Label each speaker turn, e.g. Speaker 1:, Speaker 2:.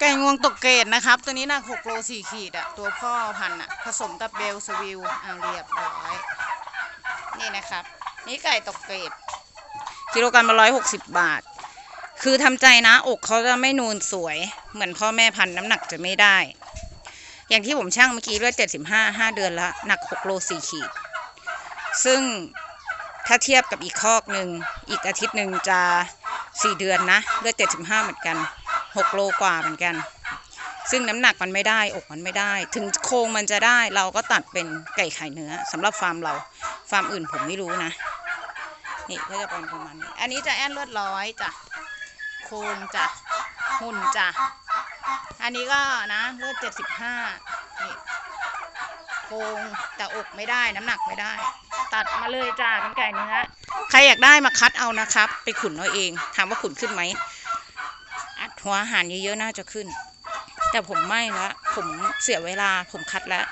Speaker 1: ไก่งวงตกเกรดนะครับ ตัวนี้หนัก6โล4ขีดอะตัวพ่อพันธุ์อะผสมกับเบลสวิลเอาเรียบร้อย นี่นะครับ นี่ไก่ตกเกรดกิโลกรัมละร้อยหกสิบบาท คือทำใจนะ อกเขาจะไม่นูนสวย เหมือนพ่อแม่พันธุ์น้ำหนักจะไม่ได้ อย่างที่ผมช่างเมื่อกี้เลือดเจ็ดสิบห้าห้าเดือนละหนักหกโลสี่ขีด ซึ่งถ้าเทียบกับอีกคอกหนึ่งอีกอาทิตย์หนึ่งจะสี่เดือนนะเลือดเจ็ดสิบห้าเหมือนกัน หกโลกว่าเหมือนกัน ซึ่งน้ำหนักมันไม่ได้อกมันไม่ได้ ถึงโครงมันจะได้เราก็ตัดเป็นไก่ไข่เนื้อสำหรับฟาร์มเรา ฟาร์มอื่นผมไม่รู้นะ นี่ก็จะเป็นประมาณนี้อันนี้จะแอนเลือดร้อยจ้ะโครงจ้ะหุ่นจ้ะอันนี้ก็นะเลือดเจ็ดสิบห้านี่โครงแต่อกไม่ได้น้ำหนักไม่ได้ ตัดมาเลยจ้าเป็นไก่เนื้อใครอยากได้มาคัดเอานะครับ ไปขุนเอาเองถามว่าขุนขึ้นไหม หัวอาหารเยอะๆน่าจะขึ้น แต่ผมไม่ละ ผมเสียเวลาผมคัดแล้ว